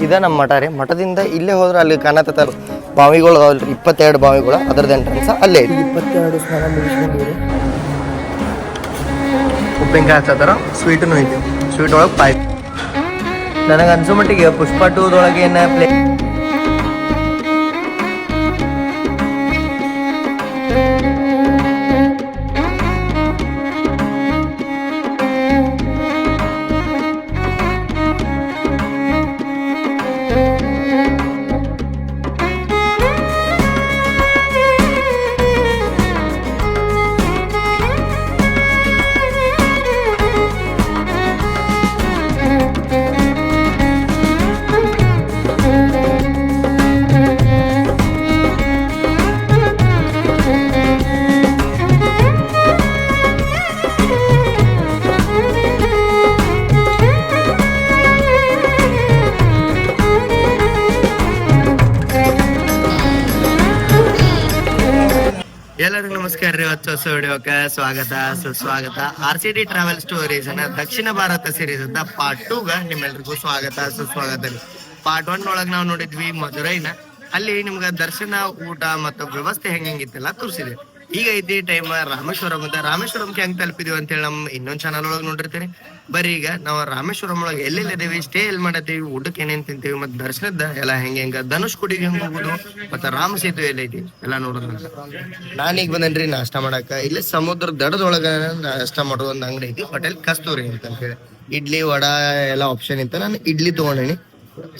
ಇದ ನಮ್ಮ ಮಠ ರೀ. ಮಠದಿಂದ ಇಲ್ಲೇ ಹೋದ್ರೆ ಅಲ್ಲಿ ಕಾಣತ್ತ ಬಾವಿಗಳು ಅದಾವಲ್ರಿ ಇಪ್ಪತ್ತೆರಡು ಬಾವಿಗಳು ಅದ್ರದ್ದು ಎಂಟ್ರೆನ್ಸ್ ಅಲ್ಲೇ ಇದೆ ಇಪ್ಪತ್ತೆರಡು ಸ್ನಾನ ಮುಗಿಸ್ಕೊಂಡಿವ್ರಿ ಉಪ್ಪಿನಕಾಯಿ ಹಚ್ಚತ್ತಾರ? ಸ್ವೀಟನು ಐತಿ. ಸ್ವೀಟ್ ಒಳಗೆ ಪಾಯ್ ನನಗೆ ಅನ್ಸೋ ಮಟ್ಟಿಗೆ ಪುಷ್ಪ ಟೂದೊಳಗೆ ಏನು ಪ್ಲೇ ಎಲ್ಲರಿಗೂ ನಮಸ್ಕಾರ ರೀ. ಹೊಸ ಹೊಸ ವಿಡಿಯೋಕ್ಕೆ ಸ್ವಾಗತ. ಸುಸ್ವಾಗತ. R C D travel stories ಅನ್ನ ದಕ್ಷಿಣ ಭಾರತ ಸೀರೀಸ್ ಅಂತ ಪಾರ್ಟ್ ಟೂಗ ನಿಮ್ಮೆಲ್ರಿಗೂ ಸ್ವಾಗತ, ಸುಸ್ವಾಗತ ರೀ. ಪಾರ್ಟ್ ಒನ್ ಒಳಗ್ ನಾವು ನೋಡಿದ್ವಿ ಮಧುರೈನ. ಅಲ್ಲಿ ನಿಮ್ಗ ದರ್ಶನ, ಊಟ ಮತ್ತು ವ್ಯವಸ್ಥೆ ಹೆಂಗ್ ಹೆಂಗಿತ್ತಲ್ಲ ತೋರಿಸಿದೆ. ಈಗ ಐತಿ ಟೈಮ್ ರಾಮೇಶ್ವರಂ ಅಂತ ರಾಮೇಶ್ವರಂಗೆ ಹೆಂಗ್ ತಲುಪಿದೀವಿ ಅಂತ ಹೇಳಿ ನಮ್ ಇನ್ನೊಂದ್ ಚಾನಲ್ ಒಳಗ್ ನೋಡಿರ್ತೀರಿ ಬರೀ ಈಗ ನಾವು ರಾಮೇಶ್ವರಂ ಒಳಗೆ ಎಲ್ಲೆಲ್ಲ ಇದೇವಿ ಸ್ಟೇ ಎಲ್ ಮಾಡತ್ತೀವಿ, ಊಟಕ್ಕೆ ಏನೇನ್ ತಿಂತೀವಿ, ಮತ್ತೆ ದರ್ಶನದ ಎಲ್ಲ ಹೆಂಗ ಹೆಂಗ, ಧನುಷ್ ಕುಡಿಗೆ ಹೆಂಗ್ ಹೋಗುದು, ಮತ್ತೆ ರಾಮ ಸೇತುವೆ ಎಲ್ಲೈತಿ ಎಲ್ಲ ನಾನ್ ಈಗ ಬಂದೇನ್ರಿ ನಾಷ್ಟ ಮಾಡಕ. ಇಲ್ಲಿ ಸಮುದ್ರ ದಡದೊಳಗ ನಾಷ್ಟ ಮಾಡೋ ಒಂದ್ ಅಂಗಡಿ ಐತಿ, ಹೋಟೆಲ್ ಕಸ್ತೂರಿ ಅಂತ ಹೇಳಿ ಇಡ್ಲಿ, ವಡಾ ಎಲ್ಲ ಆಪ್ಷನ್ ಇತ್ತ. ನಾನು ಇಡ್ಲಿ ತಗೊಂಡೇನಿ.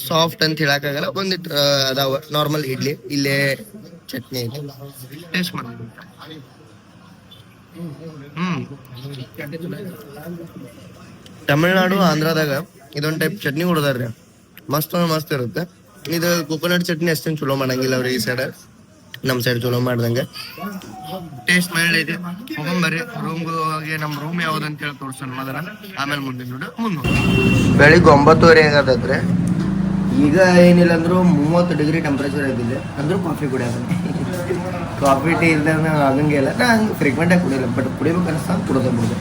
ಸಾಫ್ಟ್ ಅಂತ ಹೇಳಕ್ಕಾಗಲ್ಲ ಒಂದಿಟ್ಟು ಅದಾವ ನಾರ್ಮಲ್ ಇಡ್ಲಿ. ಇಲ್ಲೇ ಚಟ್ನಿ ಟೇಸ್ಟ್ ಮಾಡಿ. ಹ್ಮ್. ತಮಿಳ್ನಾಡು, ಆಂಧ್ರದಾಗ ಇದೊಂದ್ ಟೈಪ್ ಚಟ್ನಿ ಕೊಡದಾರ್ರಿ ಮಸ್ತ್ ಮಸ್ತ್ ಇರುತ್ತೆ. ಇದು ಕೋಕೋನಟ್ ಚಟ್ನಿ ಅಷ್ಟೇನು ಚಲೋ ಮಾಡಂಗಿಲ್ಲ ಅವ್ರಿ ಈ ಸೈಡ್ ನಮ್ ಸೈಡ್ ಚಲೋ ಮಾಡ್ದಂಗೆ. ಟೇಸ್ಟ್ ಮಾಡಿದೆ ಹೋಗಂಬರ್ರಿ. ರೂಮ್ ಹೋಗಿ ನಮ್ ರೂಮ್ ಯಾವ್ದು ಅಂತ ಹೇಳಿ ತೋರ್ಸೋಣ ಮೊದಲ ಆಮೇಲೆ ಮುಂದೆ ನೋಡಿ ಮುಂದೆ ಬೆಳಿಗ್ಗೆ ಒಂಬತ್ತುವರೆ ಆಗತ್ತೈತ್ರಿ ಈಗ ಏನಿಲ್ಲ ಅಂದ್ರೆ ಮೂವತ್ತು ಡಿಗ್ರಿ ಟೆಂಪರೇಚರ್ ಆಗಿದೆ ಅಂದ್ರೆ ಕಾಫಿ ಕುಡಿಯೋದು. ಕಾಫಿ ಟೀ ಇಲ್ದಂಗ ಆಗಂಗೆ ಇಲ್ಲ. ನಾ ಹಂಗೆ ಫ್ರೀಕ್ವೆಂಟ್ ಆಗಿ ಕುಡಿಯಲ್ಲ. ಬಟ್ ಕುಡಿಬೇಕು ಅನಿಸ್ತಾ ಕುಡೋದು ಬಿಡೋದು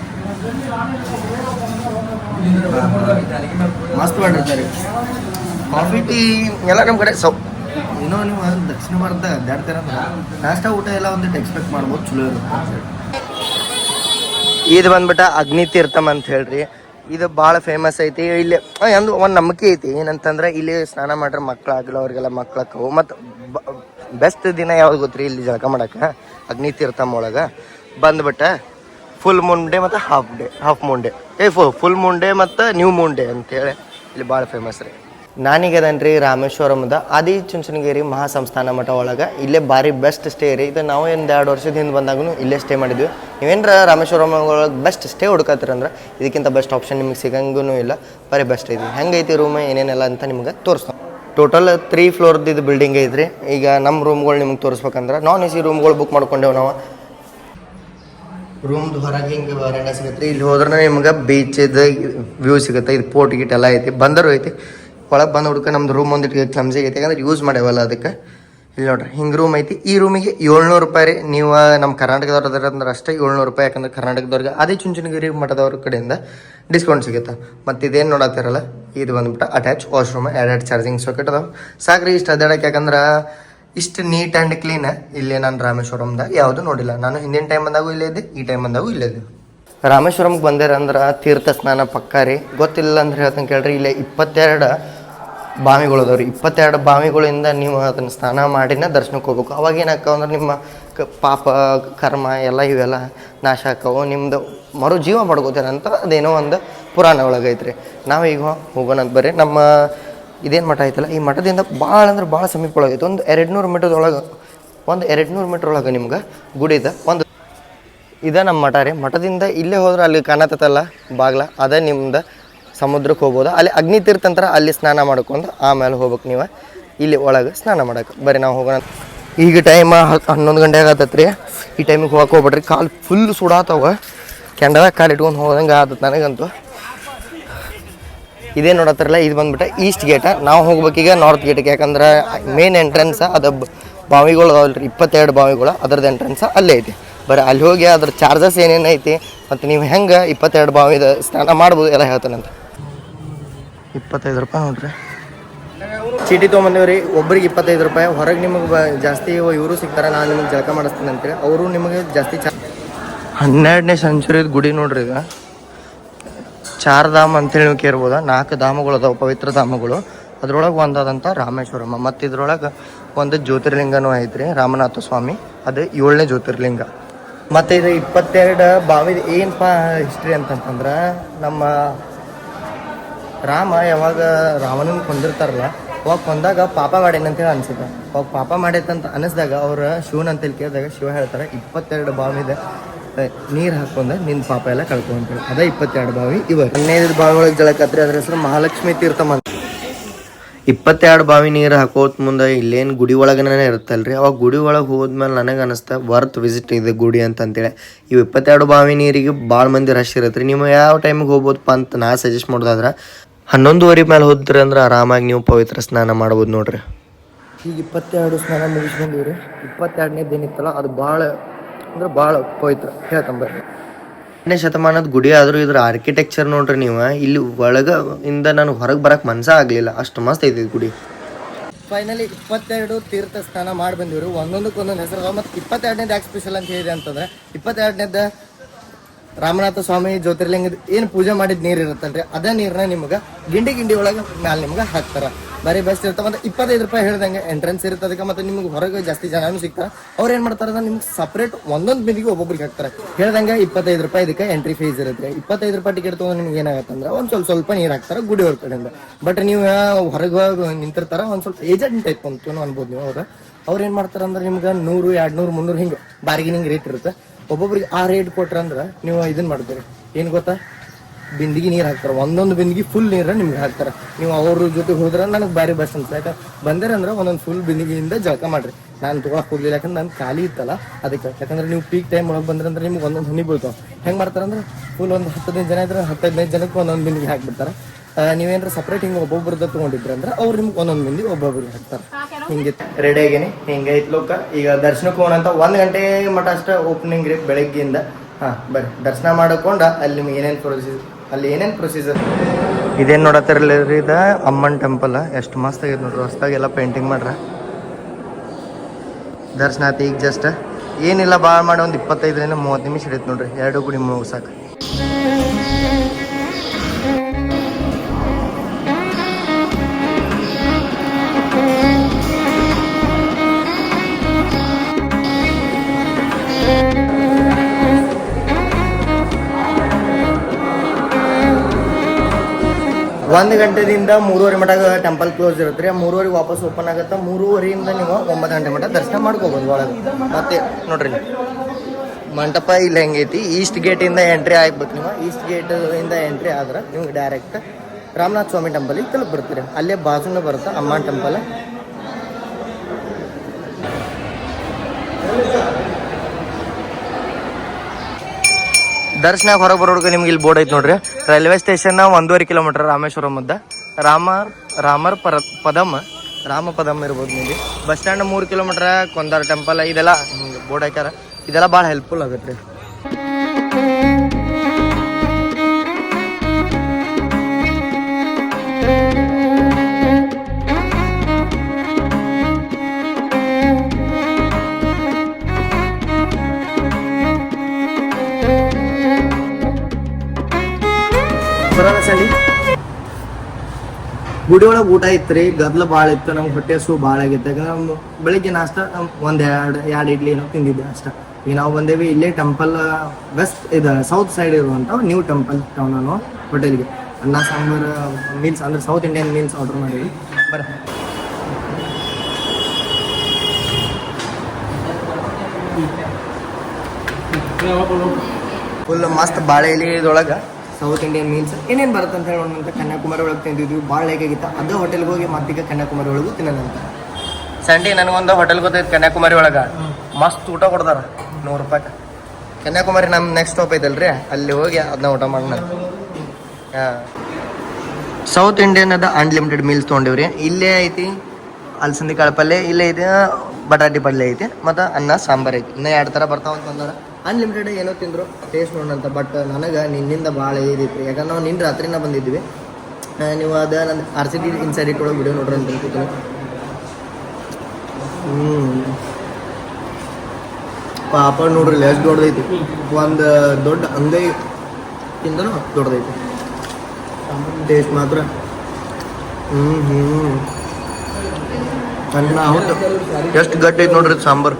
ಮಸ್ತ್ ಮಾಡಿರ್ತಾರೆ ಕಾಫಿ ಟೀ ಎಲ್ಲ ನಮ್ಮ ಕಡೆ ಸೌ ಏನೋ ನೀವು ದಕ್ಷಿಣ ಭಾರತ ಅಡ್ಡಾಡ್ತೀರಂದ್ರೆ ನಾಷ್ಟ ಊಟ ಎಲ್ಲ ಒಂದಿಟ್ಟು ಎಕ್ಸ್ಪೆಕ್ಟ್ ಮಾಡ್ಬೋದು, ಚಲೋ ಇರುತ್ತೆ ಇದು ಬಂದ್ಬಿಟ್ಟ ಅಗ್ನಿ ತೀರ್ಥಮ್ ಅಂತ ಹೇಳ್ರಿ. ಇದು ಭಾಳ ಫೇಮಸ್ ಐತಿ. ಇಲ್ಲಿ ಒಂದು ನಂಬಿಕೆ ಐತಿ. ಏನಂತಂದ್ರೆ ಇಲ್ಲಿ ಸ್ನಾನ ಮಾಡ್ರೆ ಮಕ್ಕಳಾಗಲ್ಲ ಅವ್ರಿಗೆಲ್ಲ ಮಕ್ಕಳಕ್ಕವು ಮತ್ತು ಬೆಸ್ಟ್ ದಿನ ಯಾವ್ದು ಗೊತ್ತ್ರಿ? ಇಲ್ಲಿ ಜಳಕ ಮಾಡಕ್ಕೆ ಅಗ್ನಿ ತೀರ್ಥಂ ಒಳಗೆ ಬಂದ್ಬಿಟ್ಟ ಫುಲ್ ಮೂನ್ ಡೇ ಮತ್ತು half day half moon day ಏ ಫುಲ್ ಮೂನ್ ಡೇ ಮತ್ತು ನ್ಯೂ ಮೂನ್ ಡೇ ಅಂತೇಳಿ ಇಲ್ಲಿ ಭಾಳ ಫೇಮಸ್ ರೀ. ನಾನೀಗ ರೀ ರಾಮೇಶ್ವರಮದ ಆದಿ ಚುಂಚನಗಿರಿ ಮಹಾಸಂಸ್ಥಾನ ಮಠ ಒಳಗೆ ಇಲ್ಲೇ ಭಾರಿ ಬೆಸ್ಟ್ ಸ್ಟೇ ರೀ. ಇದು ನಾವು ಒಂದು ಎರಡು ವರ್ಷದ ಹಿಂದೆ ಬಂದಾಗೂ ಇಲ್ಲೇ ಸ್ಟೇ ಮಾಡಿದ್ವಿ. ನೀವೇನ್ರ ರಾಮೇಶ್ವರಮ್ ಒಳಗೆ ಬೆಸ್ಟ್ ಸ್ಟೇ ಹುಡ್ಕತ್ತೀರಂದ್ರೆ ಇದಕ್ಕಿಂತ ಬೆಸ್ಟ್ ಆಪ್ಷನ್ ನಿಮಗೆ ಸಿಗಂಗೂ ಇಲ್ಲ. ಭಾರಿ ಬೆಸ್ಟ್ ಐತಿ. ಹೆಂಗೈತಿ ರೂಮ್ ಏನೇನೆಲ್ಲ ಅಂತ ನಿಮ್ಗೆ ತೋರಿಸ್ತಾ ಟೋಟಲ್ ತ್ರೀ ಫ್ಲೋರ್ದು ಇದು ಬಿಲ್ಡಿಂಗ್ ಐತ್ರಿ. ಈಗ ನಮ್ಮ ರೂಮ್ಗಳು ನಿಮ್ಗೆ ತೋರಿಸ್ಬೇಕಂದ್ರೆ ನಾನ್ ಎ ಸಿ ರೂಮ್ಗಳು ಬುಕ್ ಮಾಡ್ಕೊಂಡೇವು ನಾವು. ರೂಮ್ದು ಹೊರಗೆ ಹಿಂಗೆ ಹೊರಗಡೆ ಸಿಗುತ್ತೆ ಇಲ್ಲಿ ಹೋದ್ರೆ ನಿಮ್ಗೆ ಬೀಚದ ವ್ಯೂ ಸಿಗುತ್ತೆ? ಇದು ಪೋರ್ಟ್ ಗೀಟ್ ಎಲ್ಲ ಐತಿ. ಬಂದರು ಐತಿ. ಒಳಗೆ ಬಂದು ಹುಡುಕ ನಮ್ದು ರೂಮ್ ಒಂದಿಟ್ಟು ಕ್ಲಮ್ಸಿಗೆ ಐತೆ ಯಾಕಂದ್ರೆ ಯೂಸ್ ಮಾಡ್ಯಾವಲ್ಲ ಅದಕ್ಕೆ. ಇಲ್ಲಿ ನೋಡ್ರಿ, ಹಿಂಗೆ ರೂಮ್ ಐತಿ. ಈ ರೂಮಿಗೆ ಏಳ್ನೂರು ರೂಪಾಯಿ ರೀ. ನೀವು ನಮ್ಮ ಕರ್ನಾಟಕದವ್ರು ಅಂದ್ರೆ ಅಷ್ಟೇ ಏಳ್ನೂರು ರೂಪಾಯಿ. ಯಾಕಂದ್ರೆ ಕರ್ನಾಟಕದವ್ರಿಗೆ ಅದೇ ಚುಂಚನಗಿರಿ ಮಠದವ್ರ ಕಡೆಯಿಂದ ಡಿಸ್ಕೌಂಟ್ ಸಿಗುತ್ತೆ. ಮತ್ತು ಇದೇನು ನೋಡತ್ತಿರಲ್ಲ ಇದು ಬಂದ್ಬಿಟ್ಟು ಅಟ್ಯಾಚ್ ವಾಶ್ರೂಮ್ ಎರಡು ಚಾರ್ಜಿಂಗ್ ಸಾಕೆಟ್ ಅದಾವೆ. ಸಾಕ್ರಿ ಇಷ್ಟು ಅದಾಡಕ್ಕೆ ಯಾಕಂದ್ರೆ ಇಷ್ಟು ನೀಟ್ ಆ್ಯಂಡ್ ಕ್ಲೀನ್ ಇಲ್ಲಿ ನಾನು ರಾಮೇಶ್ವರಂದಾಗ ಯಾವುದೂ ನೋಡಿಲ್ಲ. ನಾನು ಹಿಂದಿನ ಟೈಮ್ ಬಂದಾಗೂ ಇಲ್ಲೇ ಇದ್ದೆ, ಈ ಟೈಮ್ ಬಂದಾಗೂ ಇಲ್ಲೇ ಇದ್ದೆ. ರಾಮೇಶ್ವರಂಗೆ ಬಂದಿರಂದ್ರೆ ತೀರ್ಥ ಸ್ನಾನ ಪಕ್ಕ ರೀ. ಗೊತ್ತಿಲ್ಲ ಅಂದ್ರೆ ಹೇಳ್ತಂಗೆ ಕೇಳ್ರಿ, ಇಲ್ಲೇ ಇಪ್ಪತ್ತೆರಡು ಬಾವಿಗಳು ಅದಾವ್ರಿ ಇಪ್ಪತ್ತೆರಡು ಬಾವಿಗಳಿಂದ ನೀವು ಅದನ್ನು ಸ್ನಾನ ಮಾಡಿನೇ ದರ್ಶನಕ್ಕೆ ಹೋಗ್ಬೇಕು. ಅವಾಗ ಏನಾಕ್ಕವ ಅಂದ್ರೆ ನಿಮ್ಮ ಕ ಪಾಪ, ಕರ್ಮ ಎಲ್ಲ ಇವೆಲ್ಲ ನಾಶ ಆಕ್ಕವು ನಿಮ್ಮದು ಮರು ಜೀವ ಅಂತ ಅದೇನೋ ಒಂದು ಪುರಾಣ ಒಳಗೈತ್ರಿ. ನಾವು ಈಗ ಹೋಗೋಣ ಅಂತ ಬರ್ರಿ. ನಮ್ಮ ಇದೇನು ಮಠ ಐತಲ್ಲ, ಈ ಮಠದಿಂದ ಭಾಳ ಅಂದ್ರೆ ಭಾಳ ಸಮೀಪ ಒಳಗೈತೆ ಒಂದು ಎರಡು ನೂರು ಮೀಟರ್ದೊಳಗೆ, ಒಂದು ಎರಡು ನೂರು ಮೀಟ್ರ್ ಒಳಗೆ ನಿಮ್ಗೆ ಗುಡಿದ ಒಂದು ಇದೇ ನಮ್ಮ ಮಠ ರೀ. ಮಠದಿಂದ ಇಲ್ಲೇ ಹೋದ್ರೆ ಅಲ್ಲಿ ಕಾಣತ್ತಲ್ಲ ಬಾಗ್ಲ. ಅದೇ ನಿಮ್ದು ಸಮುದ್ರಕ್ಕೆ ಹೋಗ್ಬೋದು. ಅಲ್ಲಿ ಅಗ್ನಿ ತೀರ್ಥ ಅಂತಾರೆ ಅಲ್ಲಿ ಸ್ನಾನ ಮಾಡ್ಕೊಂಡು ಆಮೇಲೆ ಹೋಗ್ಬೇಕು ನೀವು. ಇಲ್ಲಿ ಒಳಗೆ ಸ್ನಾನ ಮಾಡಕ್ಕೆ. ಬರೀ ನಾವು ಹೋಗೋಣ. ಈಗ ಟೈಮ್ ಹನ್ನೊಂದು ಗಂಟೆ ಆಗತ್ತೈತೆ ರೀ ಈ ಟೈಮಿಗೆ ಹೋಗಕ್ಕೆ ಹೋಗ್ಬೇಡ್ರಿ. ಕಾಲು ಫುಲ್ ಸುಡಾತಾವ. ಕೆಂಡದಾಗ ಕಾಲು ಇಟ್ಕೊಂಡು ಹೋದಂಗೆ ಆಗತ್ತೆ ನನಗಂತೂ. ಇದೇ ನೋಡತ್ತಾರಲ್ಲ, ಇದು ಬಂದ್ಬಿಟ್ಟು ಈಸ್ಟ್ ಗೇಟ ನಾವು ಹೋಗ್ಬೇಕೀಗ ನಾರ್ತ್ ಗೇಟಿಗೆ ಯಾಕಂದ್ರೆ ಮೇನ್ ಎಂಟ್ರೆನ್ಸ್ ಅದು ಬಾವಿಗಳು ಅದಾವಲ್ರಿ. ಇಪ್ಪತ್ತೆರಡು ಬಾವಿಗಳು. ಅದ್ರದ್ದು ಎಂಟ್ರೆನ್ಸ್ ಅಲ್ಲೇ ಐತಿ. ಬರೀ ಅಲ್ಲಿ ಹೋಗಿ ಅದ್ರ ಚಾರ್ಜಸ್ ಏನೇನೈತಿ ಮತ್ತು ನೀವು ಹೆಂಗೆ ಇಪ್ಪತ್ತೆರಡು ಬಾವಿದ ಸ್ನಾನ ಮಾಡ್ಬೋದು ಎಲ್ಲ ಹೇಳ್ತಾನಂತ ಇಪ್ಪತ್ತೈದು ರೂಪಾಯಿ ನೋಡ್ರಿ. ಚೀಟಿ ತೊಗೊಂಬಂದೇವ್ರಿ, ಒಬ್ರಿಗೆ ಇಪ್ಪತ್ತೈದು ರೂಪಾಯಿ, ಹೊರಗೆ ನಿಮಗೆ ಜಾಸ್ತಿ ಇವರು ಸಿಗ್ತಾರೆ, ನಾನು ನಿಮಗೆ ಜಳಕ ಮಾಡಿಸ್ತೀನಿ ಅಂತೇಳಿ ಅವರು ನಿಮಗೆ ಜಾಸ್ತಿ ಚ ಹನ್ನೆರಡನೇ ಸೆಂಚುರಿದ ಗುಡಿ ನೋಡ್ರಿ ಈಗ. ಚಾರ್ ಧಾಮ್ ಅಂತೇಳಿ ನೀವು ಕೇಳ್ಬೋದ? ನಾಲ್ಕು ಧಾಮಗಳು ಅದಾವೆ, ಪವಿತ್ರ ಧಾಮಗಳು. ಅದ್ರೊಳಗೆ ಒಂದಾದಂಥ ರಾಮೇಶ್ವರಮ್ಮ. ಮತ್ತು ಇದ್ರೊಳಗೆ ಒಂದು ಜ್ಯೋತಿರ್ಲಿಂಗನೂ ಐತ್ರಿ, ರಾಮನಾಥ ಸ್ವಾಮಿ. ಅದು ಏಳನೇ ಜ್ಯೋತಿರ್ಲಿಂಗ. ಮತ್ತು ಇದು ಇಪ್ಪತ್ತೆರಡು ಬಾವಿದ ಏನು ಪಾ ಹಿಸ್ಟ್ರಿ ಅಂತಂತಂದ್ರೆ, ನಮ್ಮ ರಾಮ ಯಾವಾಗ ರಾವಣನ ಕೊಂದಿರ್ತಾರಲ್ಲ ಅವಾಗ ಕೊಂದಾಗ ಪಾಪ ಮಾಡೇನ ಅಂತೇಳಿ ಅನ್ಸುತ್ತೆ. ಅವಾಗ ಪಾಪ ಮಾಡೈತಂತ ಅನಿಸ್ದಾಗ ಅವ್ರ ಶಿವನ ಅಂತೇಳಿ ಕೇಳಿದಾಗ ಶಿವ ಹೇಳ್ತಾರೆ ಇಪ್ಪತ್ತೆರಡು ಬಾವಿ ಇದೆ. ನೀರು ಹಾಕೊಂಡ ನಿನ್ನ ಪಾಪ ಎಲ್ಲ ಕಳ್ಕೊಂತೇಳಿ ಅದ ಇಪ್ಪತ್ತೆರಡು ಬಾವಿ ಇವ. ಹದಿನೈದು ಬಾವಿ ಒಳಗೆ ಜಳಕತ್ರಿ ಅದ್ರ ಹೆಸರು ಮಹಾಲಕ್ಷ್ಮಿ ತೀರ್ಥ ಅಂತ ಇಪ್ಪತ್ತೆರಡು ಬಾವಿ ನೀರು ಹಾಕೋತ್ ಮುಂದೆ ಇಲ್ಲೇನು ಗುಡಿ ಒಳಗನೇ ಇರುತ್ತಲ್ರಿ? ಅವಾಗ ಗುಡಿ ಒಳಗೆ ಹೋದ್ಮೇಲೆ ನನಗೆ ಅನಿಸ್ತಾ ವರ್ತ್ ವಿಸಿಟ್ ಇದೆ ಗುಡಿ ಅಂತ ಅಂತೇಳಿ ಇವು ಇಪ್ಪತ್ತೆರಡು ಬಾವಿ ನೀರಿಗೆ ಭಾಳ ಮಂದಿ ರಶ್ ಇರುತ್ತೆ ರೀ ನೀವು ಯಾವ ಟೈಮಿಗೆ ಹೋಗ್ಬೋದಪ್ಪ ಅಂತ ನಾ ಸಜೆಸ್ಟ್ ಮಾಡೋದಾದ್ರೆ ಹನ್ನೊಂದುವರೆ ಮೇಲೆ ಹೋದ್ರಿ ಅಂದ್ರೆ ಆರಾಮಾಗಿ ನೀವು ಪವಿತ್ರ ಸ್ನಾನ ಮಾಡ್ಬೋದು ನೋಡ್ರಿ. ಈಗ ಇಪ್ಪತ್ತೆರಡು ಸ್ನಾನ ಮುಗಿಸ್ಕೊಂಡಿವ್ರಿ ಇಪ್ಪತ್ತೆರಡನೇ ದಿನ ಇತ್ತಲ್ಲ ಅದು ಭಾಳ ಅಂದ್ರೆ ಭಾಳ ಪವಿತ್ರ. ಹೇಳ್ತಂಬರ್ರಿ ಹತ್ತನೇ ಶತಮಾನದ ಗುಡಿ ಆದರೂ ಇದ್ರ ಆರ್ಕಿಟೆಕ್ಚರ್ ನೋಡ್ರಿ ನೀವು. ಇಲ್ಲಿ ಒಳಗ ಇಂದ ನಾನು ಹೊರಗೆ ಬರಕ್ ಮನ್ಸ ಆಗ್ಲಿಲ್ಲ. ಅಷ್ಟು ಮಸ್ತ್ ಐತಿ ಗುಡಿ. ಫೈನಲಿ ಇಪ್ಪತ್ತೆರಡು ತೀರ್ಥ ಸ್ನಾನ ಮಾಡಿ ಬಂದಿವ್ರಿ. ಒಂದೊಂದಕ್ಕೆ ಒಂದೊಂದು ಹೆಸರು ಮತ್ತು ಇಪ್ಪತ್ತೆರಡನೇದು ಯಾಕೆ ಸ್ಪೆಷಲ್ ಅಂತ ಹೇಳಿದೆ ಅಂತಂದ್ರೆ ಇಪ್ಪತ್ತೆರಡನೇದ ರಾಮನಾಥ ಸ್ವಾಮಿ ಜ್ಯೋತಿರ್ಲಿಂಗದ ಏನು ಪೂಜೆ ಮಾಡಿದ ನೀರು ಇರುತ್ತಲ್ರಿ, ಅದೇ ನೀರನ್ನ ನಿಮ್ಗೆ ಗಿಂಡಿ ಗಿಂಡಿ ಒಳಗೆ ಮ್ಯಾಲೆ ನಿಮ್ಗೆ ಹಾಕ್ತಾರ. ಬರೀ ಬೆಸ್ಟ್ ಇರ್ತಾವ. ಮತ್ತೆ ಇಪ್ಪತ್ತೈದು ರೂಪಾಯಿ ಹೇಳ್ದಂಗೆ ಎಂಟ್ರೆನ್ಸ್ ಇರುತ್ತೆ ಅದಕ್ಕೆ ಮತ್ತೆ ನಿಮ್ಗೆ ಹೊರಗೆ ಜಾಸ್ತಿ ಜನನು ಸಿಗ್ತಾರೆ. ಅವ್ರು ಏನು ಮಾಡ್ತಾರೆ ನಿಮ್ಗೆ ಸಪ್ರೇಟ್ ಒಂದೊಂದು ಬಿಂದಿಗೆ ಒಬ್ಬೊಬ್ರಿಗೆ ಹಾಕ್ತಾರೆ. ಹೇಳ್ದಂಗೆ ಇಪ್ಪತ್ತೈದು ರೂಪಾಯಿ ಇದಕ್ಕೆ ಎಂಟ್ರಿ ಫೀಸ್ ಇರುತ್ತೆ. ಇಪ್ಪತ್ತೈದು ರೂಪಾಯಿ ಟಿಕೆಟ್ ತೊಗೊಂಡು ನಿಮ್ಗೆ ಏನಾಗುತ್ತೆ ಅಂದ್ರೆ ಒಂದು ಸ್ವಲ್ಪ ಸ್ವಲ್ಪ ನೀರು ಹಾಕ್ತಾರೆ ಗುಡಿ ಅವ್ರ ಕಡೆಯಿಂದ. ಬಟ್ ನೀವು ಹೊರಗೆ ನಿಂತಿರ್ತಾರ, ಒಂದು ಸ್ವಲ್ಪ ಏಜೆಂಟ್ ಟೈಪ್ ಅಂತ ಅನ್ಬೋದು ನೀವು ಅವ್ರು. ಅವ್ರು ಏನು ಮಾಡ್ತಾರೆ ಅಂದ್ರೆ ನಿಮ್ಗೆ ನೂರು ಎರಡು ನೂರು ಮುನ್ನೂರು ಹಿಂಗೆ ಬಾರ್ಗಿನಿಂಗ್ ರೇಟ್ ಇರುತ್ತೆ. ಒಬ್ಬೊಬ್ರಿಗೆ ಆ ರೇಟ್ ಕೊಟ್ರಂದ್ರೆ ನೀವು ಇದನ್ನ ಮಾಡ್ತೀರಿ. ಏನು ಗೊತ್ತಾ? ಬಿಂದಿಗೆ ನೀರು ಹಾಕ್ತಾರೆ. ಒಂದೊಂದು ಬಿಂದಿಗೆ ಫುಲ್ ನೀರ ನಿಮ್ಗೆ ಹಾಕ್ತಾರೆ. ನೀವು ಅವ್ರ ಜೊತೆ ಹೋದ್ರೆ ನನಗೆ ಬಾರಿ ಬಸ್ ಅನ್ಸುತ್ತೆ. ಯಾಕಂದ್ರೆ ಬಂದಿರಂದ್ರೆ ಒಂದೊಂದು ಫುಲ್ ಬಿಂದಿಗೆಯಿಂದ ಜಳಕ ಮಾಡ್ರಿ. ನಾನು ತೊಗೊಳಕ್ ಹೋಗ್ಲಿಲ್ಲ. ಯಾಕಂದ್ರೆ ನಾನು ಖಾಲಿ ಇತ್ತಲ್ಲ, ಅದಕ್ಕೆ. ಯಾಕಂದ್ರೆ ನೀವು ಪೀಕ್ ಟೈಮ್ ಒಳಗೆ ಬಂದ್ರಂದ್ರೆ ನಿಮ್ಗೆ ಒಂದೊಂದು ಹನಿ ಬೀಳ್ತಾವ. ಹೆಂಗೆ ಮಾಡ್ತಾರಂದ್ರೆ ಫುಲ್ ಒಂದು ಹತ್ತದೈದು ಜನ ಇದ್ರೆ ಹತ್ತೈದೈದು ಜನಕ್ಕೆ ಒಂದೊಂದು ಬಿಂದಿಗೆ ಹಾಕ್ಬಿಡ್ತಾರೆ. ನೀವೇನ್ರ ಸಪ್ರೇಟ್ ಹಿಂಗೆ ಒಬ್ಬೊಬ್ರದ್ದು ತಗೊಂಡಿದ್ರಂದ್ರೆ ಅವ್ರು ನಿಮ್ಗೆ ಒಂದೊಂದು ಬಿಂದಿಗೆ ಒಬ್ಬೊಬ್ರಿಗೆ ಹಾಕ್ತಾರೆ. ಹಿಂಗೆ ರೆಡಿ ಆಗೇನಿ. ಹಿಂಗೆ ಐತ್ ಲೋಕ. ಈಗ ದರ್ಶನಕ್ಕೆ ಹೋಗೋಣ ಅಂತ ಒಂದು ಗಂಟೆ ಮಟ ಅಷ್ಟೇ ಓಪನಿಂಗ್ ರೀ ಬೆಳಗ್ಗೆಯಿಂದ. ಹಾಂ, ಬರ್ರಿ. ದರ್ಶನ ಮಾಡಿಕೊಂಡು ಅಲ್ಲಿ ನಿಮ್ಗೆ ಏನೇನು ಪ್ರೊಸೀಜರ್ ಅಲ್ಲಿ ಏನೇನು ಪ್ರೊಸೀಜರ್ ಇದೇನು ನೋಡತ್ತಿರಲಿ ರೀ ಇದು? ಅಮ್ಮನ್ ಟೆಂಪಲ್ ಎಷ್ಟು ಮಸ್ತ್ ಆಗೈತೆ ನೋಡ್ರಿ. ಹೊಸ್ದಾಗೆಲ್ಲ ಪೇಂಟಿಂಗ್ ಮಾಡ್ರ. ದರ್ಶನ ಆಯ್ತು ಈಗ ಜಸ್ಟ್ ಏನಿಲ್ಲ ಭಾಳ ಮಾಡಿ ಒಂದು ಇಪ್ಪತ್ತೈದರಿಂದ ಮೂವತ್ತು ನಿಮಿಷ ಹಿಡಿತು ನೋಡ್ರಿ. ಎರಡು ಗುಡಿ ಮುಗಿಸಾಕ. ಒಂದು ಗಂಟೆದಿಂದ ಮೂರುವರೆ ಮಟಾಗ ಟೆಂಪಲ್ ಕ್ಲೋಸ್ ಇರುತ್ತೆ ರೀ. ಮೂರುವರೆ ವಾಪಸ್ ಓಪನ್ ಆಗುತ್ತೆ. ಮೂರುವರೆಯಿಂದ ನೀವು ಒಂಬತ್ತು ಗಂಟೆ ಮಟ ದರ್ಶನ ಮಾಡ್ಕೋಬೋದು ಒಳಗೆ. ಮತ್ತೆ ನೋಡ್ರಿ ಮಂಟಪ ಇಲ್ಲಿ ಹೆಂಗೈತಿ? ಈಸ್ಟ್ ಗೇಟಿಂದ ಎಂಟ್ರಿ ಆಗ್ಬೇಕು ನೀವು. ಈಸ್ಟ್ ಗೇಟಿಂದ ಎಂಟ್ರಿ ಆದ್ರೆ ನೀವು ಡೈರೆಕ್ಟ್ ರಾಮನಾಥ ಸ್ವಾಮಿ ಟೆಂಪಲಿಗೆ ತಲುಪಿ ಬರ್ತೀರಿ. ಅಲ್ಲೇ ಬಾಜುನ ಬರುತ್ತೆ ಅಮ್ಮ ಟೆಂಪಲ್ ದರ್ಶನ ಹೊರಗೆ ಬರೋರ್ಗೆ ನಿಮ್ಗೆ ಇಲ್ಲಿ ಬೋರ್ಡ್ ಐತೆ ನೋಡ್ರಿ. ರೈಲ್ವೆ ಸ್ಟೇಷನ್ ಒಂದೂವರೆ ಕಿಲೋಮೀಟರ್ ರಾಮೇಶ್ವರಂ ಮುದ್ದ ರಾಮ ರಾಮರ್ ಪರ, ಪದಮ್, ರಾಮ ಪದಮ್ ಇರ್ಬೋದು ನಿಮಗೆ. ಬಸ್ ಸ್ಟ್ಯಾಂಡ್ ಮೂರು ಕಿಲೋಮೀಟರ್, ಕೊಂದಾರ ಟೆಂಪಲ್, ಇದೆಲ್ಲ ಬೋರ್ಡ್ ಹಾಕ್ಯಾರ. ಇದೆಲ್ಲ ಭಾಳ ಹೆಲ್ಪ್ಫುಲ್ ಆಗುತ್ತೆ ರೀ. ಬರೋಣ ಗುಡಿ ಒಳಗೆ ಊಟ ಇತ್ತು ಗದ್ಲ ಭಾಳ ಇತ್ತು ನಮ್ಗೆ ಹೊಟ್ಟೆ ಹಸು ಭಾಳ ಆಗಿತ್ತು. ನಮ್ಗೆ ಬೆಳಿಗ್ಗೆ ನಾಷ್ಟ ಒಂದು ಎರಡು ಎರಡು ಇಡ್ಲಿ ಏನೋ ತಿಂದಿದ್ದೆ ಅಷ್ಟ. ಈಗ ನಾವು ಬಂದೇವಿ ಇಲ್ಲೇ ಟೆಂಪಲ್ ವೆಸ್ಟ್ ಇದು ಸೌತ್ ಸೈಡ್ ಇರುವಂಥ ನ್ಯೂ ಟೆಂಪಲ್ ಟೌನ್ ಅನ್ನೋ ಹೋಟೆಲ್ಗೆ ಅನ್ನ ಸಾಂಬಾರು ಮೀನ್ಸ್ ಅಂದ್ರೆ ಸೌತ್ ಇಂಡಿಯನ್ ಮೀನ್ಸ್ ಆರ್ಡರ್ ಮಾಡಿ ಬರ. ಫುಲ್ ಮಸ್ತ್ ಬಾಳೆ ಎಲೆದೊಳಗೆ ಸೌತ್ ಇಂಡಿಯನ್ ಮೀಲ್ಸ್ ಏನೇನು ಬರುತ್ತೆ ಅಂತ ಹೇಳಿ ಅಂತ ಕನ್ಯಾಕುಮಾರಿ ಒಳಗೆ ತಿಂದಿದ್ವಿ. ಭಾಳ ಹೇಗಾಗಿತ್ತು ಅದೇ ಹೋಟೆಲ್ಗೆ ಹೋಗಿ ಮತ್ತೀಗ ಕನ್ಯಾಕುಮಾರಿ ಒಳಗೂ ತಿನ್ನೋದಂತ ಸಂಡೆ ನನಗೊಂದು ಹೋಟೆಲ್ ಗೊತ್ತೈತೆ ಕನ್ಯಾಕುಮಾರಿ ಒಳಗೆ. ಮಸ್ತ್ ಊಟ ಕೊಡ್ತಾರ ನೂರು ರೂಪಾಯಿ ಕನ್ಯಾಕುಮಾರಿ ನಮ್ಮ ನೆಕ್ಸ್ಟ್ ಸ್ಟಾಪ್ ಐತಲ್ರಿ? ಅಲ್ಲಿ ಹೋಗಿ ಅದನ್ನ ಊಟ ಮಾಡೋಣ. ಹಾಂ. ಸೌತ್ ಇಂಡಿಯನ್ ಅದ ಅನ್ಲಿಮಿಟೆಡ್ ಮೀಲ್ಸ್ ತೊಗೊಂಡಿವ್ರಿ. ಇಲ್ಲೇ ಐತಿ ಅಲಸಂದಿ ಕಾಳು ಪಲ್ಯ ಇಲ್ಲೇ ಐತಿ ಬಟಾಟಿ ಪಲ್ಯ ಐತಿ ಮತ್ತು ಅನ್ನ ಸಾಂಬಾರು ಐತಿ. ಇನ್ನೂ ಎರಡು ಥರ ಬರ್ತಾವ ಅಂತಂದ್ರೆ ಅನ್ಲಿಮಿಟೆಡ್ ಏನೋ ತಿಂದರು ಟೇಸ್ಟ್ ನೋಡೋಣಂತ ಬಟ್ ನನಗೆ ನಿನ್ನಿಂದ ಭಾಳ ಇದಿತ್ತು ಯಾಕಂದ್ರೆ ನಾವು ನಿನ್ನ ರಾತ್ರಿನ ಬಂದಿದ್ವಿ. ನೀವು ಅದ ನನ್ನ ಆರ್ ಸಿ ಟಿ ಇನ್ಸೈಡ್ ಇಟ್ಕೊಳ್ಳೋ ವಿಡಿಯೋ ನೋಡ್ರಿ ಅಂತ ಅನ್ಕೋತೀನಿ. ಹ್ಞೂ ಪಾಪ ನೋಡ್ರಿ ಎಷ್ಟು ದೊಡ್ಡದೈತಿ. ಒಂದು ದೊಡ್ಡ ಅಂಗೈ ತಿಂದನು ದೊಡ್ಡದೈತಿ. ಟೇಸ್ಟ್ ಮಾತ್ರ. ಹ್ಞೂ ಹ್ಞೂ ಹೌದು ಎಷ್ಟು ಗಟ್ಟಿ ಐತೆ ನೋಡ್ರಿ ಸಾಂಬಾರು?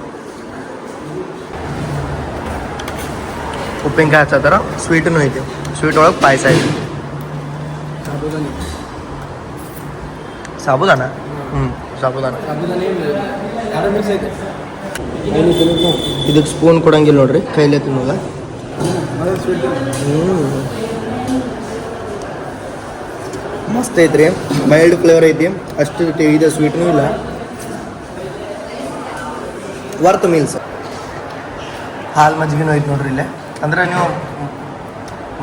ಉಪ್ಪಿನಕಾಯಿ ಹಚ್ಚತ್ತಾರ ಸ್ವೀಟೂ ಐತಿ ಸ್ವೀಟ್ ಒಳಗೆ ಪಾಯಸ ಐತಿ ಸಾಬುದಾನ. ಹ್ಞೂ ಸಾಬುದಾನ. ಇದಕ್ಕೆ ಸ್ಪೂನ್ ಕೊಡಂಗಿಲ್ಲ ನೋಡ್ರಿ ಕೈಲೇ ತಿನ್ನೋದ? ಹ್ಞೂ ಮಸ್ತ್ ಐತ್ರಿ. ಮೈಲ್ಡ್ ಫ್ಲೇವರ್ ಐತಿ. ಅಷ್ಟು ಇದೆ ಸ್ವೀಟ್ನೂ ಇಲ್ಲ. ವರ್ತ್ ಮೀಲ್ಸ್ ಹಾಲು ಮಜ್ಜಿಗೆನೂ ಐತಿ ನೋಡ್ರಿ ಇಲ್ಲೇ. ಅಂದ್ರೆ ನೀವು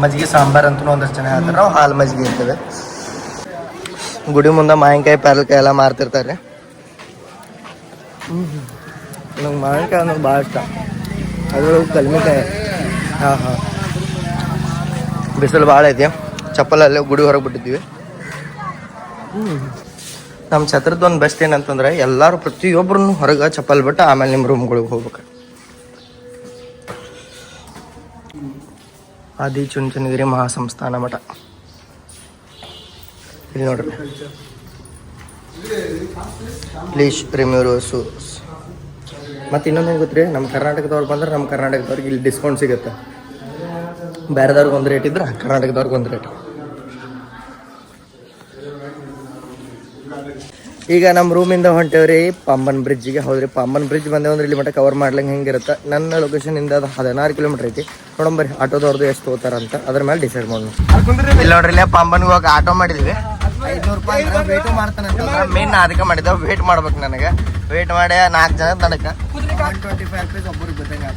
ಮಜ್ಜಿಗೆ ಸಾಂಬಾರ್ ಅಂತೂ ಒಂದಷ್ಟು ಜನ ಹೇಳ್ತಾರೆ. ನಾವು ಹಾಲು ಮಜ್ಜಿಗೆ ಇರ್ತೇವೆ. ಗುಡಿ ಮುಂದೆ ಮಾವಿನಕಾಯಿ, ಪ್ಯಾರಲ್ಕಾಯಿ ಎಲ್ಲ ಮಾರ್ತಿರ್ತಾರೆ. ನಂಗೆ ಮಾವಿನಕಾಯಿ ಅನ್ನೋದು ಭಾಳ ಇಷ್ಟ. ಅದ್ರೊಳಗೆ ಕಲ್ಮಿಕಾಯಿ. ಹಾಂ ಹಾಂ. ಬಿಸಿಲು ಭಾಳ ಐತಿ. ಚಪ್ಪಲಲ್ಲೇ ಗುಡಿ ಹೊರಗೆ ಬಿಟ್ಟಿದ್ದೀವಿ. ನಮ್ಮ ಛತ್ರದ ಒಂದು ಬೆಸ್ಟ್ ಏನಂತಂದ್ರೆ ಎಲ್ಲರೂ ಪ್ರತಿಯೊಬ್ಬರೂ ಹೊರಗೆ ಚಪ್ಪಲ್ ಬಿಟ್ಟು ಆಮೇಲೆ ನಿಮ್ಮ ರೂಮ್ಗಳಿಗೆ ಹೋಗ್ಬೇಕು. ಆದಿ ಚುಂಚನಗಿರಿ ಮಹಾಸಂಸ್ಥಾನ ಮಠ. ಇಲ್ಲಿ ನೋಡ್ರಿ. ಪ್ಲೀಸ್ ರಿಮ್ಯೂರೋಸು ಮತ್ತು ಇನ್ನೊಂದು ಹೆಂಗೆ ಗೊತ್ತ್ರಿ? ನಮ್ಮ ಕರ್ನಾಟಕದವ್ರು ಬಂದ್ರೆ ನಮ್ಮ ಕರ್ನಾಟಕದವ್ರಿಗೆ ಇಲ್ಲಿ ಡಿಸ್ಕೌಂಟ್ ಸಿಗುತ್ತೆ. ಬೇರೆದವ್ರಿಗೆ ಒಂದು ರೇಟ್ ಇದ್ರೆ ಕರ್ನಾಟಕದವ್ರಿಗೆ ಒಂದು ರೇಟ್ ಈಗ ನಮ್ಮ ರೂಮಿಂದ ಹೊಂಟೇವ್ರಿ ಪಾಂಬನ್ ಬ್ರಿಡ್ಜಿಗೆ ಹೌದ್ರಿ. ಪಾಂಬನ್ ಬ್ರಿಡ್ಜ್ ಬಂದೇವು ಅಂದ್ರೆ ಇಲ್ಲಿ ಮಟ್ಟ ಕವರ್ ಮಾಡ್ಲಂಗೆ ಹೆಂಗಿರುತ್ತೆ. ನನ್ನ ಲೊಕೇಶನ್ ಇಂದ ಅದು ಹದಿನಾರು ಕಿಲೋಮೀಟರ್ ಐತಿ. ನೋಡಂಬರಿ ಆಟೋದವ್ರದ್ದು ಎಷ್ಟು ತಗೋತಾರಂತ ಅದ್ರ ಮೇಲೆ ಡಿಸೈಡ್ ಮಾಡೋಣ. ಇಲ್ಲ ನೋಡ್ರಿ ಇಲ್ಲೇ ಪಾಂಬನ್ಗೆ ಹೋಗಿ ಆಟೋ ಮಾಡಿದ್ವಿ. ಐದ್ನೂರು ರೂಪಾಯಿ ವೇಟ್ ಮಾಡ್ತಾನೆ ಮೇನ್ ನಾ ಅದಕ್ಕೆ ಮಾಡಿದ್ದೆ ವೇಟ್ ಮಾಡ್ಬೇಕು ನನಗೆ. ವೇಟ್ ಮಾಡಿ ನಾಲ್ಕು ಜನ ತನಕ ಒನ್ ಟ್ವೆಂಟಿ ಫೈವ್ ರುಪೀಸ್ ಒಬ್ಬರಿಗೆ ಗೊತ್ತಂಗೆ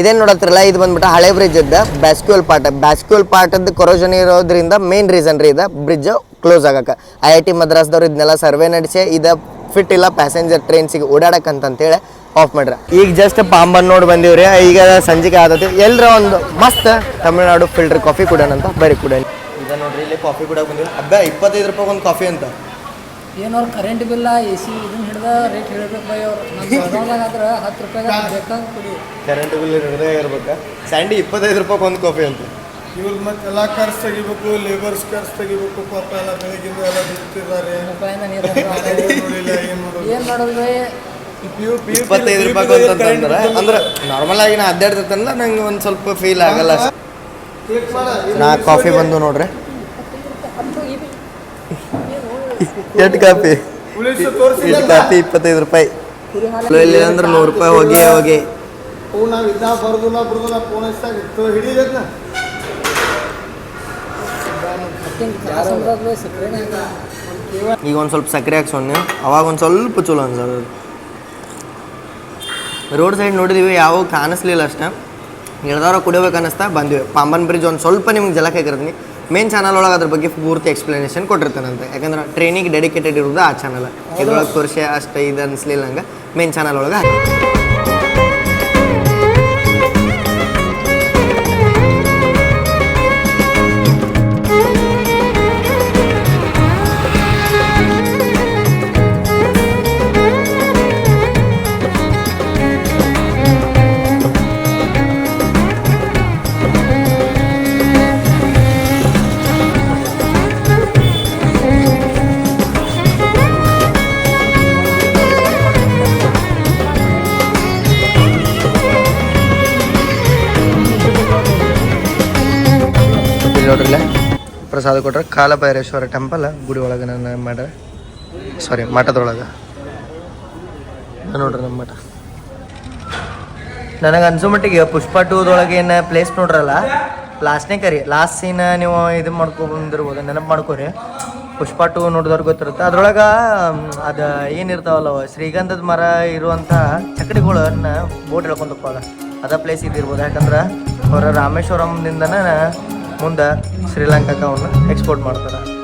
ಇದೇನು ನೋಡತ್ತಿರಲ್ಲ ಇದು ಬಂದ್ಬಿಟ್ಟು ಹಳೆ ಬ್ರಿಡ್ಜ್ ಇದ್ದ. ಬ್ಯಾಸ್ಕ್ಯೂಲ್ ಪಾರ್ಟ್ ಬ್ಯಾಸ್ಕ್ಯೂಲ್ ಪಾರ್ಟದ್ದು ಕೊರೋಜನ್ ಇರೋದ್ರಿಂದ ಮೇನ್ ರೀಸನ್ ರೀ ಇದು. ಬ್ರಿಡ್ಜ್ ಕ್ಲೋಸ್ ಆಗಕ್ಕೆ. ಐ ಐ ಟಿ ಮದ್ರಾಸ್ದವ್ರು ಇದನ್ನೆಲ್ಲ ಸರ್ವೆ ನಡೆಸಿ ಇದು ಫಿಟ್ ಇಲ್ಲ ಪ್ಯಾಸೆಂಜರ್ ಟ್ರೈನ್ಸಿಗೆ ಓಡಾಡಕ್ಕಂತಂತೇಳಿ ಆಫ್ ಮಾಡ್ರಿ. ಈಗ ಜಸ್ಟ್ ಪಾಂಬನ್ ನೋಡಿ ಬಂದೀವ್ರಿ ಈಗ ಸಂಜೆಗೆ ಆದದ್ದು ಎಲ್ಲರ ಒಂದು ಮಸ್ತ್ ತಮಿಳ್ನಾಡು ಫಿಲ್ಟರ್ ಕಾಫಿ ಕೊಡೋಣ ಅಂತ ಬರೀ ಕುಡೋಣ. ಈಗ ನೋಡ್ರಿ ಇಲ್ಲಿ ಕಾಫಿ ಕುಡಿಯೋಕೆ ಬಂದಿವಿ ಹಬ್ಬ ಇಪ್ಪತ್ತೈದು ರೂಪಾಯಿ ಒಂದು ಕಾಫಿ ಅಂತ. ಏನೋ ಕರೆಂಟ್ ಬಿಲ್ಲ ಎ ಸಿ ಇದನ್ನ ಹಿಡ್ದ ರೇಟ್ ಹೇಳ್ಬೇಕು ಬೈ ಅವ್ರು. ಹತ್ತು ರೂಪಾಯಿ ಕುಡಿ. ಕರೆಂಟ್ ಬಿಲ್ ಇರೋದೇ ಇರ್ಬೇಕು. ಸ್ಯಾಂಡಿ ಇಪ್ಪತ್ತೈದು ರೂಪಾಯಿ ಒಂದು ಕಾಫಿ ಅಂತ. ಇವ್ರು ಮತ್ತೆಲ್ಲ ಖರ್ಚು ತೆಗಿಬೇಕು ಲೇಬರ್ಸ್ ಖರ್ಚು ತೆಗಿಬೇಕು ಪಾಪ ಎಲ್ಲ ಬೆಳಗಿಂದ ಎಲ್ಲ ಬಿಡ್ತಿದ್ದಾರೆ ನೋಡಿಲ್ಲ ಏನ್ ಮಾಡೋದು? ಏನು ಮಾಡೋದು ಇಪ್ಪತ್ತೈದು ರೂಪಾಯಿ ಅಂತಂದ್ರೆ ಅಂದ್ರೆ ನಾರ್ಮಲ್ ಆಗಿ ನಾ ಅಡ್ಡಾಡ್ತಿರ್ತಲ್ಲ ನಂಗೆ ಒಂದು ಸ್ವಲ್ಪ ಫೀಲ್ ಆಗಲ್ಲ. ನಾ ಕಾಫಿ ಬಂದು ನೋಡ್ರಿ. ಎಷ್ಟು ಕಾಫಿ? ಎಷ್ಟು ಕಾಫಿ? ಇಪ್ಪತ್ತೈದು ರೂಪಾಯಿ. ಇಲ್ಲ ಅಂದ್ರೆ ನೂರು ರೂಪಾಯಿ ಹೋಗಿ ಹೋಗಿ. ನಾವು ಇದ್ದ ಬರ್ದು ಇತ್ತು ಹಿಡಿಯದ ಸಕ್ಕರೆನೇ ಈಗ ಒಂದು ಸ್ವಲ್ಪ ಸಕ್ಕರೆ ಹಾಕ್ಸೋಣ ಅವಾಗ ಒಂದು ಸ್ವಲ್ಪ ಚಲೋ ಅನ್ಸೋದು ರೋಡ್ ಸೈಡ್ ನೋಡಿದೀವಿ, ಯಾವ ಕಾಣಿಸ್ಲಿಲ್ಲ ಅಷ್ಟೇ. ಎಳ್ದಾರ ಕುಡಿಯೋಬೇಕು ಅನ್ನಿಸ್ತಾ ಬಂದ್ವಿ. ಪಾಂಬನ್ ಬ್ರಿಡ್ಜ್ ಒಂದು ಸ್ವಲ್ಪ ನಿಮ್ಗೆ ಜಲಕ್ಕೆ ಹಾಕಿರ್ತೀನಿ. ಮೇನ್ ಚಾನಲ್ ಒಳಗೆ ಅದ್ರ ಬಗ್ಗೆ ಪೂರ್ತಿ ಎಕ್ಸ್ಪ್ಲನೇಷನ್ ಕೊಟ್ಟಿರ್ತಾನಂತೆ. ಯಾಕಂದ್ರೆ ಟ್ರೈನಿಂಗ್ ಡೆಡಿಕೇಟೆಡ್ ಇರೋದು ಆ ಚಾನಲ್ ಇದ್ರೊಳಗೆ ತೋರಿಸಿ ಅಷ್ಟು, ಇದು ಅನಿಸ್ಲಿಲ್ಲ ಹಂಗೆ. ಮೇನ್ ಚಾನಲ್ ಒಳಗೆ ಹಾಕಿ ಪ್ರಸಾದ ಕೊಟ್ಟರೆ ಕಾಲಭೈರೇಶ್ವರ ಟೆಂಪಲ್ ಗುಡಿ ಒಳಗೆ ನನ್ನ ಮಾಡ ಸಾರಿ ಮಠದೊಳಗೆ. ನೋಡ್ರಿ ನಮ್ಮ ಮಠ. ನನಗೆ ಅನ್ಸೋ ಮಟ್ಟಿಗೆ ಪುಷ್ಪ ಟೂದೊಳಗೆ ಏನು ಪ್ಲೇಸ್ ನೋಡ್ರಲ್ಲ ಲಾಸ್ಟ್ನೇ ಕರಿ ಲಾಸ್ಟ್ ಸೀನ್ ನೀವು ಇದು ಮಾಡ್ಕೊಂಡ್ಬಂದಿರ್ಬೋದು ನೆನಪು ಮಾಡ್ಕೊರಿ. ಪುಷ್ಪ ಟೂ ನೋಡಿದವ್ರು ಗೊತ್ತಿರುತ್ತೆ. ಅದ್ರೊಳಗೆ ಅದು ಏನಿರ್ತಾವಲ್ಲ ಶ್ರೀಗಂಧದ ಮರ ಇರುವಂಥ ಚಕಡಿಗಳನ್ನ ಬೋಟ್ ಹೇಳ್ಕೊಂಡು ಹೋಗ್ತಾವಲ್ಲ, ಅದ ಪ್ಲೇಸ್ ಇದ್ದಿರ್ಬೋದು. ಯಾಕಂದ್ರೆ ಅವರ ರಾಮೇಶ್ವರಂದಿಂದನ ಮುಂದೆ ಶ್ರೀಲಂಕಾಕ್ಕೆ ಅವನ್ನ ಎಕ್ಸ್ಪೋರ್ಟ್ ಮಾಡ್ತಾರೆ.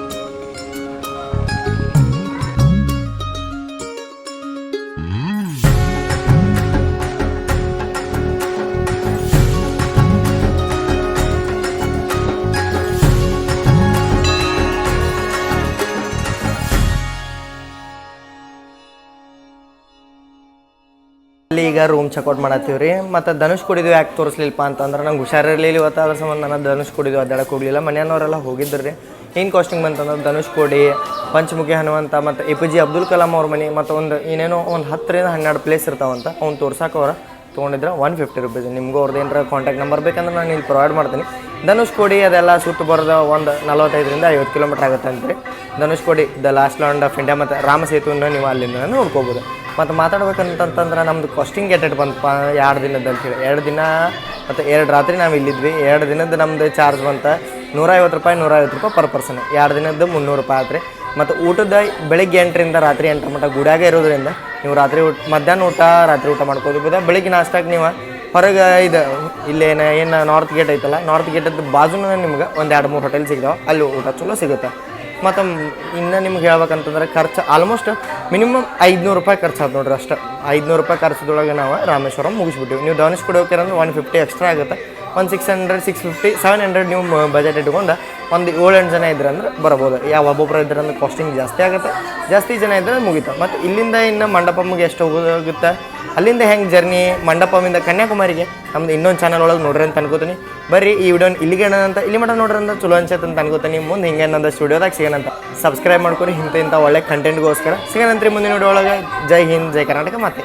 ಈಗ ರೂಮ್ ಚೆಕ್ಔಟ್ ಮಾಡತ್ತೀವಿ ರೀ ಮತ್ತು ಧನುಷ್ ಕುಡಿದ್ವಿ ಯಾಕೆ ತೋರಿಸ್ಲಿಲ್ಪ ಅಂತಂದ್ರೆ ನಂಗೆ ಹುಷಾರಿರಲಿಲ್ಲ ಇವತ್ತು ಅದ್ರ ಸಂಬಂಧ ನಾನು ಧನುಷ್ ಕುಡಿದ್ವಿ ಅದಾಡಕ್ಕೆ ಹೋಗಲಿಲ್ಲ. ಮನೆಯವರೆಲ್ಲ ಹೋಗಿದ್ರು ರೀ ಏನು ಕಾಸ್ಟಿಂಗ್ ಬಂತಂದ್ರೆ ಧನುಷ್ ಕೋಡಿ, ಪಂಚಮುಖಿ ಹನುಮಂತ ಮತ್ತು A P J Abdul Kalam ಅವ್ರ ಮನೆ ಮತ್ತು ಒಂದು ಏನೇನೋ ಒಂದು ಹತ್ತರಿಂದ ಹನ್ನೆರಡು ಪ್ಲೇಸ್ ಇರ್ತಾವಂತ, ಅವ್ನು ತೋರ್ಸಕ್ಕೆ ಅವ್ರ ತೊಗೊಂಡಿದ್ರೆ ಒನ್ ಫಿಫ್ಟಿ ರುಪೀಸ್. ನಿಮ್ಗೆ ಅವ್ರದ್ದು ಏನಾರ ಕಾಂಟ್ಯಾಕ್ಟ್ ನಂಬರ್ ಬೇಕಂದ್ರೆ ನಾನು ಇಲ್ಲಿ ಪ್ರೊವೈಡ್ ಮಾಡ್ತೀನಿ. ಧನುಷ್ ಕೋಡಿ, ಅದೆಲ್ಲ ಸುತ್ತು ಬರೋದು ಒಂದು ನಲವತ್ತೈದರಿಂದ ಐವತ್ತು ಕಿಲೋಮೀಟ್ರ್ ಆಗುತ್ತೆ ರೀ Dhanushkodi, the last land of India ಮತ್ತು ರಾಮ ಸೇತುವನ್ನು ನೀವು ಅಲ್ಲಿಂದ ನೋಡ್ಕೋಬೋದು. ಮತ್ತು ಮಾತಾಡ್ಬೇಕಂತಂತಂದ್ರೆ ನಮ್ದು ಕಾಸ್ಟಿಂಗ್ ಎಟ್ ಬಂತಪ್ಪ, ಎರಡು ದಿನದ ಅಂತೇಳಿ ಎರಡು ದಿನ ಮತ್ತು ಎರಡು ರಾತ್ರಿ ನಾವು ಇಲ್ಲಿದ್ವಿ. ಎರಡು ದಿನದ ನಮ್ಮದು ಚಾರ್ಜ್ ಬಂತ ನೂರೈವತ್ತು ರೂಪಾಯಿ ನೂರೈವತ್ತು ರೂಪಾಯಿ ಪರ್ ಪರ್ಸನ್ ಎರಡು ದಿನದ್ದು ಮುನ್ನೂರು ರೂಪಾಯಿ ಆತ್ರಿ. ಮತ್ತು ಊಟದ ಬೆಳಿಗ್ಗೆ ಎಂಟರಿಂದ ರಾತ್ರಿ ಎಂಟರ ಮಟ್ಟ ಗುಡಿಯಾಗೆ ಇರೋದ್ರಿಂದ ನೀವು ರಾತ್ರಿ ಊಟ, ಮಧ್ಯಾಹ್ನ ಊಟ, ರಾತ್ರಿ ಊಟ ಮಾಡ್ಕೋಬೋದು. ಬೆಳಿಗ್ಗೆ ನಾಷ್ಟಾಗ ನೀವು ಹೊರಗೆ ಇದು ಇಲ್ಲೇನು ಏನು ನಾರ್ತ್ ಗೇಟ್ ಐತಲ್ಲ ನಾರ್ತ್ ಗೇಟದ್ದು ಬಾಜುನ ನಿಮ್ಗೆ ಒಂದು ಎರಡು ಮೂರು ಹೋಟೆಲ್ ಸಿಗ್ತಾವೆ. ಅಲ್ಲಿ ಊಟ ಚಲೋ ಸಿಗುತ್ತೆ. ಮತ್ತು ಇನ್ನು ನಿಮ್ಗೆ ಹೇಳ್ಬೇಕಂತಂದ್ರೆ ಖರ್ಚು ಆಲ್ಮೋಸ್ಟ್ ಮಿನಿಮಮ್ ಐದುನೂರು ರೂಪಾಯಿ ಖರ್ಚು ಆಯ್ತು ನೋಡ್ರಿ ಅಷ್ಟೇ. ಐದುನೂರು ರೂಪಾಯಿ ಖರ್ಚದೊಳಗೆ ನಾವು ರಾಮೇಶ್ವರಂ ಮುಗಿಸ್ಬಿಟ್ಟಿವಿ. ನೀವು ಧನುಷ್ ಕೊಡೋಕೆರಂದ್ರೆ ಒನ್ ಫಿಫ್ಟಿ ಎಕ್ಸ್ಟ್ರಾ ಆಗುತ್ತೆ. ಒಂದು six hundred six fifty seven hundred ನೀವು ಬಜೆಟ್ ಇಟ್ಕೊಂಡು ಒಂದು ಏಳೆಂಟು ಜನ ಇದ್ರಂದ್ರೆ ಬರ್ಬೋದು ಯಾವ ಒಬ್ಬೊಬ್ಬರು ಇದ್ರಂದ್ರೆ ಕಾಸ್ಟಿಂಗ್ ಜಾಸ್ತಿ ಆಗುತ್ತೆ. ಜಾಸ್ತಿ ಜನ ಇದ್ರೆ ಮುಗಿತು. ಮತ್ತು ಇಲ್ಲಿಂದ ಇನ್ನು ಮಂಡಪಮ್ಗೆ ಎಷ್ಟು ಹೋಗುತ್ತೆ? ಅಲ್ಲಿಂದ ಹೆಂಗೆ ಜರ್ನಿ ಮಂಡಪಮಿಂದ ಕನ್ಯಾಕುಮಾರಿಗೆ? ನಮ್ದು ಇನ್ನೊಂದು ಚಾನಲ್ ಒಳಗೆ ನೋಡ್ರಿ ಅಂತ ಅನ್ಕೋತೀನಿ. ಬರ್ರಿ ಈ ವಿಡಿಯೋ ಇಲ್ಲಿಗೆ ಅಂತ. ಇಲ್ಲಿ ಮಟ್ಟ ನೋಡ್ರಿ ಅಂತ ಚಲೋ ಅನ್ಸತ್ತೆ ಅಂತ ಅನ್ಕೋತೀನಿ. ಮುಂದೆ ಹಿಂಗೆ ಅನ್ನೋದು ಸ್ಟುಡಿಯೋದಾಗ ಸಿಗೋಣಂತ ಸಬ್ಸ್ಕ್ರೈಬ್ ಮಾಡ್ಕೊರಿ. ಇಂಥ ಇಂಥ ಒಳ್ಳೆ ಕಂಟೆಂಟ್ಗೋಸ್ಕರ ಸಿಗೋಣಂತ್ರಿ ಮುಂದಿನ ವಿಡಿಯೋ ಒಳಗೆ. ಜೈ ಹಿಂದ್, ಜೈ ಕರ್ನಾಟಕ ಮತ್ತೆ